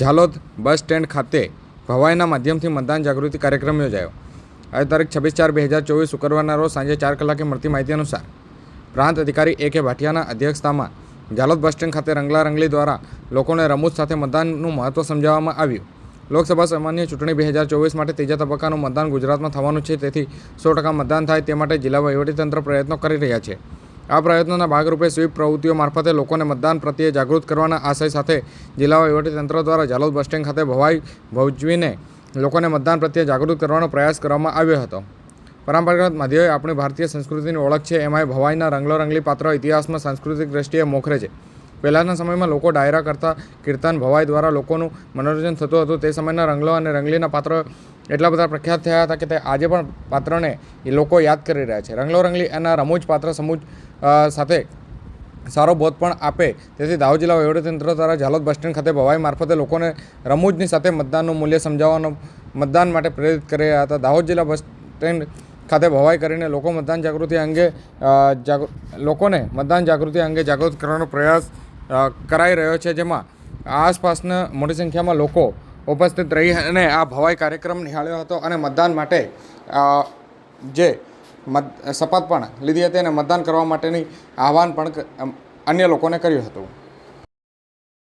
Jhalod bus stand ખાતે ભવાઈના માધ્યમથી મતદાન જાગૃતિ કાર્યક્રમ યોજાયો. આજે તારીખ છવ્વીસ ચાર બે હજાર ચોવીસ શુક્રવારના રોજ સાંજે ચાર કલાકે મળતી માહિતી અનુસાર પ્રાંત અધિકારી એ કે ભાટિયાના અધ્યક્ષતામાં ઝાલોદ બસ સ્ટેન્ડ ખાતે રંગલા રંગલી દ્વારા લોકોને રમૂજ સાથે મતદાનનું મહત્ત્વ સમજાવવામાં આવ્યું. લોકસભા સામાન્ય ચૂંટણી બે હજાર ચોવીસ માટે ત્રીજા તબક્કાનું મતદાન ગુજરાતમાં થવાનું છે, તેથી સો ટકા મતદાન થાય તે માટે જિલ્લા વહીવટીતંત્ર પ્રયત્નો કરી રહ્યા છે. આ પ્રયત્નોના ભાગરૂપે સ્વીપ પ્રવૃત્તિઓ મારફતે લોકોને મતદાન પ્રત્યે જાગૃત કરવાના આશય સાથે જિલ્લા વહીવટીતંત્ર દ્વારા જાલોદ બસ સ્ટેન્ડ ખાતે ભવાઈ ભોજવીને લોકોને મતદાન પ્રત્યે જાગૃત કરવાનો પ્રયાસ કરવામાં આવ્યો હતો. પરંપરાગત માધ્યમો આપણી ભારતીય સંસ્કૃતિની ઓળખ છે, એમાંય ભવાઈના રંગલો રંગલી પાત્ર ઇતિહાસમાં સાંસ્કૃતિક દ્રષ્ટિએ મોખરે છે. પહેલાંના સમયમાં લોકો ડાયરા કરતા કીર્તન ભવાઈ દ્વારા લોકોનું મનોરંજન થતું હતું. તે સમયના રંગલો અને રંગલીના પાત્રો એટલા બધા પ્રખ્યાત થયા હતા કે તે આજે પણ પાત્રને એ લોકો યાદ કરી રહ્યા છે. રંગલો રંગલી એના રમૂજ પાત્ર સમૂજ સાથે સારો બોધ પણ આપે. તેથી દાહોદ જિલ્લા વહીવટીતંત્ર દ્વારા ઝાલોદ બસ સ્ટેન્ડ ખાતે ભવાઈ મારફતે લોકોને રમૂજની સાથે મતદાનનું મૂલ્ય સમજાવવાનો, મતદાન માટે પ્રેરિત કરી રહ્યા હતા. દાહોદ જિલ્લા બસ સ્ટેન્ડ ખાતે ભવાઈ કરીને લોકો મતદાન જાગૃતિ અંગે લોકોને મતદાન જાગૃતિ અંગે જાગૃત કરવાનો પ્રયાસ કરાઈ રહ્યો છે. જેમાં આસપાસના મોટી સંખ્યામાં લોકો ઉપસ્થિત રહી અને આ ભવાઈ કાર્યક્રમ નિહાળ્યો હતો અને મતદાન માટે જે મત, શપથ પણ લીધી હતી અને મતદાન કરવા માટેની આહવાન પણ અન્ય લોકોને કર્યું હતું.